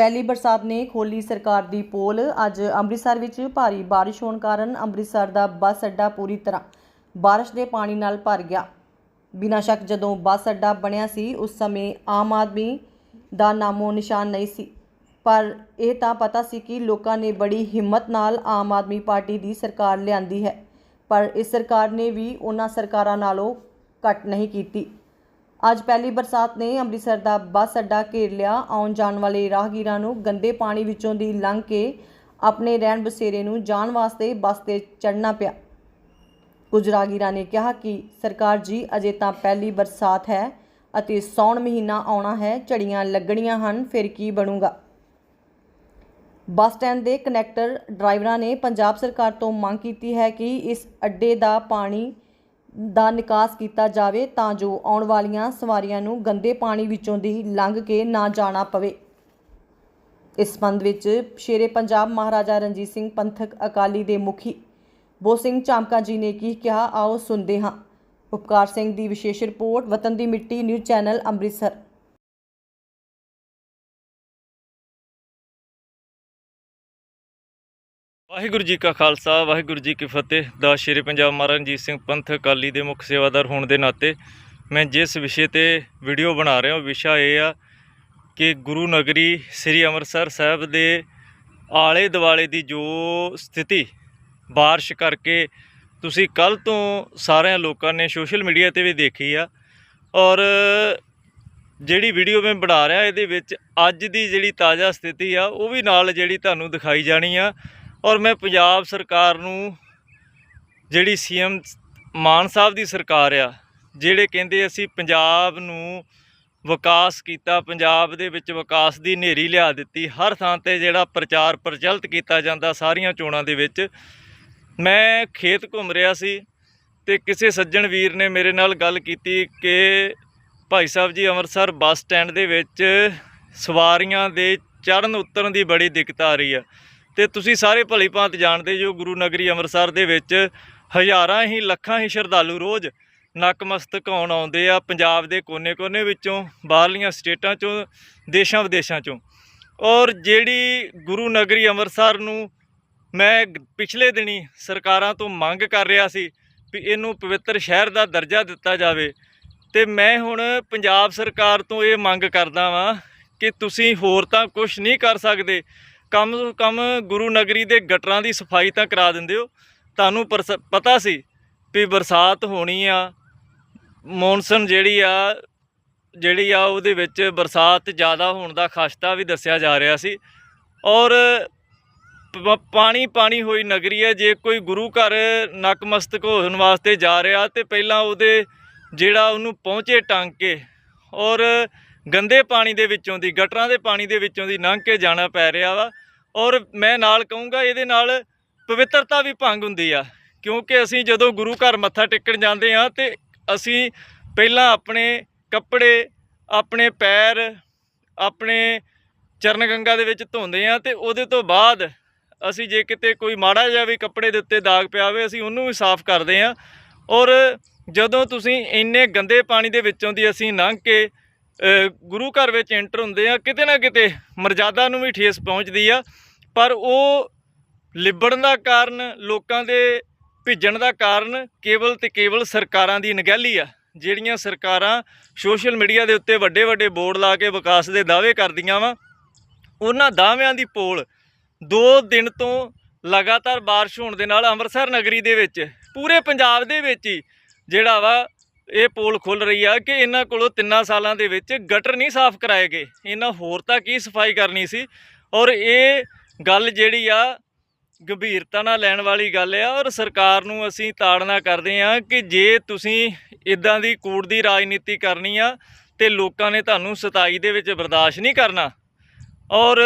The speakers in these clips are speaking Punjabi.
ਪਹਿਲੀ ਬਰਸਾਤ ਨੇ ਖੋਲੀ ਸਰਕਾਰ ਦੀ ਪੋਲ। ਅੱਜ ਅੰਮ੍ਰਿਤਸਰ ਵਿੱਚ ਭਾਰੀ ਬਾਰਿਸ਼ ਹੋਣ ਕਾਰਨ ਅੰਮ੍ਰਿਤਸਰ ਦਾ ਬੱਸ ਅੱਡਾ ਪੂਰੀ ਤਰ੍ਹਾਂ ਬਾਰਿਸ਼ ਦੇ ਪਾਣੀ ਨਾਲ ਭਰ ਗਿਆ। ਬਿਨਾਂ ਸ਼ੱਕ ਜਦੋਂ ਬੱਸ ਅੱਡਾ ਬਣਿਆ ਸੀ, ਉਸ ਸਮੇਂ ਆਮ ਆਦਮੀ ਦਾ ਨਾਮੋ ਨਿਸ਼ਾਨ ਨਹੀਂ ਸੀ। ਪਰ ਇਹ ਤਾਂ ਪਤਾ ਸੀ ਕਿ ਲੋਕਾਂ ਨੇ ਬੜੀ ਹਿੰਮਤ ਨਾਲ ਆਮ ਆਦਮੀ ਪਾਰਟੀ ਦੀ ਸਰਕਾਰ ਲਿਆਂਦੀ ਹੈ। ਪਰ ਇਸ ਸਰਕਾਰ ਨੇ ਵੀ ਉਹਨਾਂ ਸਰਕਾਰਾਂ ਨਾਲੋਂ ਘੱਟ ਨਹੀਂ ਕੀਤੀ। ਅੱਜ ਪਹਿਲੀ ਬਰਸਾਤ ਨੇ ਅੰਮ੍ਰਿਤਸਰ ਦਾ ਬੱਸ ਅੱਡਾ ਘੇਰ ਲਿਆ। ਆਉਣ ਜਾਣ ਵਾਲੇ ਰਾਹਗੀਰਾਂ ਨੂੰ ਗੰਦੇ ਪਾਣੀ ਵਿੱਚੋਂ ਦੀ ਲੰਘ ਕੇ ਆਪਣੇ ਰਹਿਣ ਬਸੇਰੇ ਨੂੰ ਜਾਣ ਵਾਸਤੇ ਬੱਸ ਤੇ ਚੜ੍ਹਨਾ ਪਿਆ। ਕੁਝ ਰਾਹਗੀਰਾਂ ਨੇ ਕਿਹਾ ਕਿ ਸਰਕਾਰ ਜੀ, ਅਜੇ ਤਾਂ ਪਹਿਲੀ ਬਰਸਾਤ ਹੈ ਅਤੇ ਸੌਣ ਮਹੀਨਾ ਆਉਣਾ ਹੈ, ਝੜੀਆਂ ਲੱਗਣੀਆਂ ਹਨ, ਫਿਰ ਕੀ ਬਣੂਗਾ? ਬੱਸ ਸਟੈਂਡ ਦੇ ਕਨੈਕਟਰ ਡਰਾਈਵਰਾਂ ਨੇ ਪੰਜਾਬ ਸਰਕਾਰ ਤੋਂ ਮੰਗ ਕੀਤੀ ਹੈ ਕਿ ਇਸ ਅੱਡੇ ਦਾ ਪਾਣੀ ਦਾ ਨਿਕਾਸ ਕੀਤਾ ਜਾਵੇ ਤਾਂ ਜੋ ਆਉਣ ਵਾਲੀਆਂ ਸਵਾਰੀਆਂ ਨੂੰ ਗੰਦੇ ਪਾਣੀ ਵਿੱਚੋਂ ਦੀ ਲੰਘ ਕੇ ਨਾ ਜਾਣਾ ਪਵੇ। ਇਸ ਸੰਬੰਧ ਵਿੱਚ ਸ਼ੇਰੇ ਪੰਜਾਬ ਮਹਾਰਾਜਾ ਰਣਜੀਤ ਸਿੰਘ ਪੰਥਕ ਅਕਾਲੀ ਦੇ ਮੁਖੀ ਬੋ ਸਿੰਘ ਚਾਮਕਾ ਜੀ ਨੇ ਕੀ ਕਿਹਾ, ਆਓ ਸੁਣਦੇ ਹਾਂ। ਉਪਕਾਰ ਸਿੰਘ ਦੀ ਵਿਸ਼ੇਸ਼ ਰਿਪੋਰਟ, ਵਤਨ ਦੀ ਮਿੱਟੀ, ਨਿਊਜ਼ ਚੈਨਲ ਅੰਮ੍ਰਿਤਸਰ। ਵਾਹਿਗੁਰੂ ਜੀ ਕਾ ਖਾਲਸਾ, ਵਾਹਿਗੁਰੂ ਜੀ ਕੀ ਫਤਿਹ। ਦਾ ਸ਼੍ਰੀ ਪੰਜਾਬ ਮਹਾਰਾਜ ਰਣਜੀਤ ਸਿੰਘ ਪੰਥ ਅਕਾਲੀ ਦੇ ਮੁੱਖ ਸੇਵਾਦਾਰ ਹੋਣ ਦੇ ਨਾਤੇ ਮੈਂ ਜਿਸ ਵਿਸ਼ੇ ਤੇ ਵੀਡੀਓ ਬਣਾ ਰਿਹਾ ਹਾਂ ਵਿਸ਼ਾ ਇਹ ਆ ਕਿ ਗੁਰੂ ਨਗਰੀ ਸ੍ਰੀ ਅੰਮ੍ਰਿਤਸਰ ਸਾਹਿਬ ਦੇ ਆਲੇ ਦੁਆਲੇ ਦੀ ਜੋ ਸਥਿਤੀ ਬਾਰਿਸ਼ ਕਰਕੇ ਤੁਸੀਂ ਕੱਲ ਤੋਂ ਸਾਰਿਆਂ ਲੋਕਾਂ ਨੇ ਸੋਸ਼ਲ ਮੀਡੀਆ ਤੇ ਵੀ ਦੇਖੀ ਆ ਔਰ ਜਿਹੜੀ ਵੀਡੀਓ ਮੈਂ ਬਣਾ ਰਿਹਾ, ਇਹਦੇ ਵਿੱਚ ਅੱਜ ਦੀ ਜਿਹੜੀ ਤਾਜ਼ਾ ਸਥਿਤੀ ਆ, ਉਹ ਵੀ ਨਾਲ ਜਿਹੜੀ ਤੁਹਾਨੂੰ ਦਿਖਾਈ ਜਾਣੀ ਆ। ਔਰ ਮੈਂ ਪੰਜਾਬ ਸਰਕਾਰ ਨੂੰ ਜਿਹੜੀ ਸੀਐਮ ਮਾਨ ਸਾਹਿਬ ਦੀ ਸਰਕਾਰ ਆ, ਜਿਹੜੇ ਕਹਿੰਦੇ ਅਸੀਂ ਪੰਜਾਬ ਨੂੰ ਵਿਕਾਸ ਕੀਤਾ, ਪੰਜਾਬ ਦੇ ਵਿੱਚ ਵਿਕਾਸ ਦੀ ਨੇਰੀ ਲਿਆ ਦਿੱਤੀ, ਹਰ ਥਾਂ ਤੇ ਜਿਹੜਾ ਪ੍ਰਚਾਰ ਪ੍ਰਚਲਿਤ ਕੀਤਾ ਜਾਂਦਾ ਸਾਰੀਆਂ ਚੋਣਾਂ ਦੇ ਵਿੱਚ, ਮੈਂ ਖੇਤ ਘੁੰਮ ਰਿਹਾ ਸੀ ਤੇ ਕਿਸੇ ਸੱਜਣ ਵੀਰ ਨੇ ਮੇਰੇ ਨਾਲ ਗੱਲ ਕੀਤੀ ਕਿ ਭਾਈ ਸਾਹਿਬ ਜੀ ਅੰਮ੍ਰਿਤਸਰ ਬੱਸ ਸਟੈਂਡ ਦੇ ਵਿੱਚ ਸਵਾਰੀਆਂ ਦੇ ਚੜ੍ਹਨ ਉਤਰਨ ਦੀ ਬੜੀ ਦਿੱਕਤ ਆ ਰਹੀ ਆ। ਤੇ ਤੁਸੀਂ ਸਾਰੇ ਭਲੀ ਭਾਂਤ ਜਾਣਦੇ ਜੋ ਗੁਰੂ ਨਗਰੀ ਅੰਮ੍ਰਿਤਸਰ ਦੇ ਵਿੱਚ ਹਜ਼ਾਰਾਂ ਹੀ ਲੱਖਾਂ ਹੀ ਸ਼ਰਧਾਲੂ ਰੋਜ਼ ਨਕਮਸਤਕ ਹੋਣ ਆਉਂਦੇ ਆ ਪੰਜਾਬ ਦੇ ਕੋਨੇ-ਕੋਨੇ ਵਿੱਚੋਂ, ਬਾਹਰਲੀਆਂ ਸਟੇਟਾਂ ਚੋਂ, ਦੇਸ਼ਾਂ ਵਿਦੇਸ਼ਾਂ ਚੋਂ। ਔਰ ਜਿਹੜੀ ਗੁਰੂ ਨਗਰੀ ਅੰਮ੍ਰਿਤਸਰ ਨੂੰ ਮੈਂ ਪਿਛਲੇ ਦਿਨੀ ਸਰਕਾਰਾਂ ਤੋਂ ਮੰਗ ਕਰ ਰਿਹਾ ਸੀ ਵੀ ਇਹਨੂੰ ਪਵਿੱਤਰ ਸ਼ਹਿਰ ਦਾ ਦਰਜਾ ਦਿੱਤਾ ਜਾਵੇ, ਤੇ ਮੈਂ ਹੁਣ ਪੰਜਾਬ ਸਰਕਾਰ ਤੋਂ ਇਹ ਮੰਗ ਕਰਦਾ ਵਾਂ ਕਿ ਤੁਸੀਂ ਹੋਰ ਤਾਂ ਕੁਝ ਨਹੀਂ ਕਰ ਸਕਦੇ। ਕਮ ਤੋਂ ਕਮ ਗੁਰੂ ਨਗਰੀ ਦੇ ਗਟਰਾਂ ਦੀ ਸਫ਼ਾਈ ਤਾਂ ਕਰਾ ਦਿੰਦੇ ਹੋ। ਤੁਹਾਨੂੰ ਪਰਸ- ਪਤਾ ਸੀ ਵੀ ਬਰਸਾਤ ਹੋਣੀ ਆ, ਮੌਨਸਨ ਜਿਹੜੀ ਆ ਜਿਹੜੀ ਆ ਉਹਦੇ ਵਿੱਚ ਬਰਸਾਤ ਜ਼ਿਆਦਾ ਹੋਣ ਦਾ ਖਸਤਾ ਵੀ ਦੱਸਿਆ ਜਾ ਰਿਹਾ ਸੀ। ਔਰ ਪਾਣੀ ਪਾਣੀ ਹੋਈ ਨਗਰੀ ਹੈ ਜੇ ਕੋਈ ਗੁਰੂ ਘਰ ਨਕਮਸਤਕ ਹੋਣ ਵਾਸਤੇ ਜਾ ਰਿਹਾ ਤੇ ਪਹਿਲਾਂ ਉਹਦੇ ਜਿਹੜਾ ਉਹਨੂੰ ਪਹੁੰਚੇ ਟੰਗ ਕੇ ਔਰ ਗੰਦੇ ਪਾਣੀ ਦੇ ਵਿੱਚੋਂ ਦੀ, ਗਟਰਾਂ ਦੇ ਪਾਣੀ ਦੇ ਵਿੱਚੋਂ ਦੀ ਲੰਘ ਕੇ ਜਾਣਾ ਪੈ ਰਿਹਾ ਵਾ। ਔਰ ਮੈਂ ਨਾਲ ਕਹੂੰਗਾ, ਇਹਦੇ ਨਾਲ ਪਵਿੱਤਰਤਾ ਵੀ ਭੰਗ ਹੁੰਦੀ ਆ। ਕਿਉਂਕਿ ਅਸੀਂ ਜਦੋਂ ਗੁਰੂ ਘਰ ਮੱਥਾ ਟੇਕਣ ਜਾਂਦੇ ਆ ਤੇ ਅਸੀਂ ਪਹਿਲਾਂ ਆਪਣੇ ਕੱਪੜੇ, ਆਪਣੇ ਪੈਰ, ਆਪਣੇ ਚਰਨ ਗੰਗਾ ਦੇ ਵਿੱਚ ਧੋਂਦੇ ਆ ਤੇ ਉਹਦੇ ਤੋਂ ਬਾਅਦ ਅਸੀਂ ਜੇ ਕਿਤੇ ਕੋਈ ਮਾੜਾ ਜਿਹਾ ਵੀ ਕੱਪੜੇ ਦੇ ਉੱਤੇ ਦਾਗ ਪਿਆ ਹੋਵੇ, ਅਸੀਂ ਉਹਨੂੰ ਵੀ ਸਾਫ਼ ਕਰਦੇ ਆ ਔਰ ਜਦੋਂ ਤੁਸੀਂ ਇੰਨੇ ਗੰਦੇ ਪਾਣੀ ਦੇ ਵਿੱਚੋਂ ਦੀ ਅਸੀਂ ਲੰਘ ਕੇ ਗੁਰੂ ਘਰ ਵਿੱਚ ਐਂਟਰ ਹੁੰਦੇ ਆ, ਕਿਤੇ ਨਾ ਕਿਤੇ ਮਰਜ਼ਾਦਾ ਨੂੰ ਵੀ ਠੇਸ ਪਹੁੰਚਦੀ ਆ, ਪਰ ਉਹ ਲਿਬੜਨ ਦਾ ਕਾਰਨ, ਲੋਕਾਂ ਦੇ ਭਿੱਜਣ ਦਾ ਕਾਰਨ ਕੇਵਲ ਤੇ ਕੇਵਲ ਸਰਕਾਰਾਂ ਦੀ ਨਗਹਿਲੀ ਆ, ਜਿਹੜੀਆਂ ਸਰਕਾਰਾਂ ਸੋਸ਼ਲ ਮੀਡੀਆ ਦੇ ਉੱਤੇ ਵੱਡੇ ਵੱਡੇ ਬੋਰਡ ਲਾ ਕੇ ਵਿਕਾਸ ਦੇ ਦਾਅਵੇ ਕਰਦੀਆਂ ਵਾ। ਉਹਨਾਂ ਦਾਅਵਿਆਂ ਦੀ ਪੋਲ 2 ਦਿਨ ਤੋਂ ਲਗਾਤਾਰ ਬਾਰਿਸ਼ ਹੋਣ ਦੇ ਨਾਲ ਅੰਮ੍ਰਿਤਸਰ ਨਗਰੀ ਦੇ ਵਿੱਚ, ਪੂਰੇ ਪੰਜਾਬ ਦੇ ਵਿੱਚ ਹੀ ਜਿਹੜਾ ਵਾ ਇਹ ਪੋਲ ਖੁੱਲ ਰਹੀ ਆ ਕਿ ਇਹਨਾਂ ਕੋਲੋਂ ਤਿੰਨਾਂ ਸਾਲਾਂ ਦੇ ਵਿੱਚ ਗਟਰ ਨਹੀਂ ਸਾਫ਼ ਕਰਾਏ ਗਏ। ਇਹਨਾਂ ਹੋਰ ਤਾਂ ਕੀ ਸਫ਼ਾਈ ਕਰਨੀ ਸੀ? ਔਰ ਇਹ ਗੱਲ ਜਿਹੜੀ ਆ, ਗੰਭੀਰਤਾ ਨਾਲ ਲੈਣ ਵਾਲੀ ਗੱਲ ਆ ਔਰ ਸਰਕਾਰ ਨੂੰ ਅਸੀਂ ਤਾੜਨਾ ਕਰਦੇ ਆ ਕਿ ਜੇ ਤੁਸੀਂ ਇਦਾਂ ਦੀ ਕੂੜ ਦੀ ਰਾਜਨੀਤੀ ਕਰਨੀ ਆ ਤੇ ਲੋਕਾਂ ਨੇ ਤੁਹਾਨੂੰ 27 ਦੇ ਵਿੱਚ ਬਰਦਾਸ਼ਤ ਨਹੀਂ ਕਰਨਾ। ਔਰ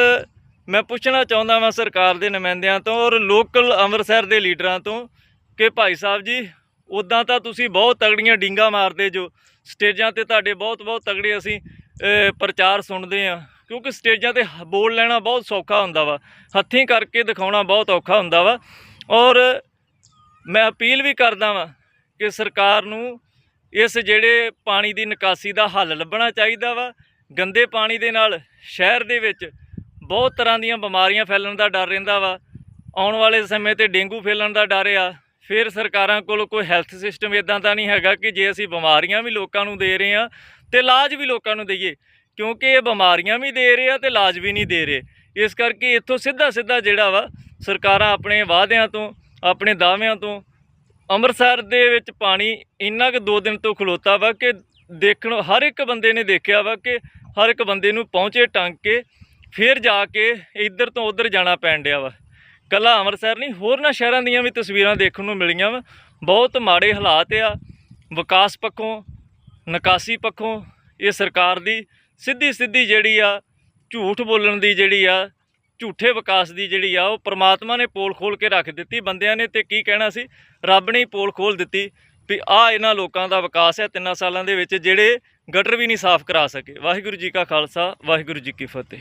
ਮੈਂ ਪੁੱਛਣਾ ਚਾਹੁੰਦਾ ਵਾਂ ਸਰਕਾਰ ਦੇ ਨੁਮਾਇੰਦਿਆਂ ਤੋਂ ਔਰ ਲੋਕਲ ਅੰਮ੍ਰਿਤਸਰ ਦੇ ਲੀਡਰਾਂ ਤੋਂ ਕਿ ਭਾਈ ਸਾਹਿਬ ਜੀ ਉਦਾਂ ਤਾਂ ਤੁਸੀਂ ਬਹੁਤ ਤਗੜੀਆਂ ਡਿੰਗਾ ਮਾਰਦੇ ਜੋ। ਸਟੇਜਾਂ ਤੇ ਤੁਹਾਡੇ ਬਹੁਤ ਬਹੁਤ ਤਗੜੇ ਅਸੀਂ ਪ੍ਰਚਾਰ ਸੁਣਦੇ ਆ ਕਿਉਂਕਿ ਸਟੇਜਾਂ ਤੇ ਹ- ਬੋਲ ਲੈਣਾ ਬਹੁਤ ਸੌਖਾ ਹੁੰਦਾ ਵਾ। ਹੱਥੀਂ ਕਰਕੇ ਦਿਖਾਉਣਾ ਬਹੁਤ ਔਖਾ ਹੁੰਦਾ ਵਾ। ਔਰ ਮੈਂ ਅਪੀਲ ਵੀ ਕਰਦਾ ਵਾਂ ਕਿ ਸਰਕਾਰ ਨੂੰ ਇਸ ਜਿਹੜੇ ਪਾਣੀ ਦੀ ਨਿਕਾਸੀ ਦਾ ਹੱਲ ਲੱਭਣਾ ਚਾਹੀਦਾ ਵਾ, ਗੰਦੇ ਪਾਣੀ ਦੇ ਨਾਲ ਸ਼ਹਿਰ ਦੇ ਵਿੱਚ ਬਹੁਤ ਤਰ੍ਹਾਂ ਦੀਆਂ ਬਿਮਾਰੀਆਂ ਫੈਲਣ ਦਾ ਡਰ ਰਹਿੰਦਾ ਵਾ। ਆਉਣ ਵਾਲੇ ਸਮੇਂ ਤੇ ਡੇਂਗੂ ਫੈਲਣ ਦਾ ਡਰ ਆ। ਫਿਰ ਸਰਕਾਰਾਂ ਕੋਲ ਕੋਈ ਹੈਲਥ ਸਿਸਟਮ ਇਦਾਂ ਦਾ ਨਹੀਂ ਹੈਗਾ ਕਿ ਜੇ ਅਸੀਂ ਬਿਮਾਰੀਆਂ ਵੀ ਲੋਕਾਂ ਨੂੰ ਦੇ ਰਹੇ ਆ ਤੇ ਇਲਾਜ ਵੀ ਲੋਕਾਂ ਨੂੰ ਦਈਏ, ਕਿਉਂਕਿ ਇਹ ਬਿਮਾਰੀਆਂ ਵੀ ਦੇ ਰਹੇ ਆ ਤੇ ਇਲਾਜ ਵੀ ਨਹੀਂ ਦੇ ਰਹੇ। ਇਸ ਕਰਕੇ ਇੱਥੋਂ ਸਿੱਧਾ ਸਿੱਧਾ ਜਿਹੜਾ ਵਾ, ਸਰਕਾਰਾਂ ਆਪਣੇ ਵਾਅਦਿਆਂ ਤੋਂ, ਆਪਣੇ ਦਾਅਵਿਆਂ ਤੋਂ ਅੰਮ੍ਰਿਤਸਰ ਦੇ ਵਿੱਚ ਪਾਣੀ ਇੰਨਾ ਕੁ ਦੋ ਦਿਨ ਤੋਂ ਖਲੋਤਾ ਵਾ ਕਿ ਦੇਖਣ, ਹਰ ਇੱਕ ਬੰਦੇ ਨੇ ਦੇਖਿਆ ਵਾ ਕਿ ਹਰ ਇੱਕ ਬੰਦੇ ਨੂੰ ਪਹੁੰਚੇ ਟੰਗ ਕੇ ਫਿਰ ਜਾ ਕੇ ਇੱਧਰ ਤੋਂ ਉੱਧਰ ਜਾਣਾ ਪੈਣ ਡਿਆ ਵਾ। ਕੱਲਾ ਅੰਮ੍ਰਿਤਸਰ ਨਹੀਂ ਹੋਰਨਾਂ ਸ਼ਹਿਰਾਂ ਦੀਆਂ ਵੀ ਤਸਵੀਰਾਂ ਦੇਖਣ ਨੂੰ ਮਿਲੀਆਂ ਵਾ। ਬਹੁਤ ਮਾੜੇ ਹਾਲਾਤ ਆ, ਵਿਕਾਸ ਪੱਖੋਂ, ਨਿਕਾਸੀ ਪੱਖੋਂ, ਇਹ ਸਰਕਾਰ ਦੀ ਸਿੱਧੀ ਸਿੱਧੀ ਜਿਹੜੀ ਆ, ਝੂਠ ਬੋਲਣ ਦੀ ਜਿਹੜੀ ਆ, ਝੂਠੇ ਵਿਕਾਸ ਦੀ ਜਿਹੜੀ ਆ, ਉਹ ਪ੍ਰਮਾਤਮਾ ਨੇ ਪੋਲ ਖੋਲ ਕੇ ਰੱਖ ਦਿੱਤੀ। ਬੰਦਿਆਂ ਨੇ ਤੇ ਕੀ ਕਹਿਣਾ ਸੀ? ਰੱਬ ਨੇ ਹੀ ਪੋਲ ਖੋਲ ਦਿੱਤੀ ਵੀ ਆ ਇਹਨਾਂ ਲੋਕਾਂ ਦਾ ਵਿਕਾਸ ਹੈ ਤਿੰਨਾਂ ਸਾਲਾਂ ਦੇ ਵਿੱਚ, ਜਿਹੜੇ ਗਟਰ ਵੀ ਨਹੀਂ ਸਾਫ਼ ਕਰਾ ਸਕੇ। ਵਾਹਿਗੁਰੂ ਜੀ ਕਾ ਖਾਲਸਾ, ਵਾਹਿਗੁਰੂ ਜੀ ਕੀ ਫਤਿਹ।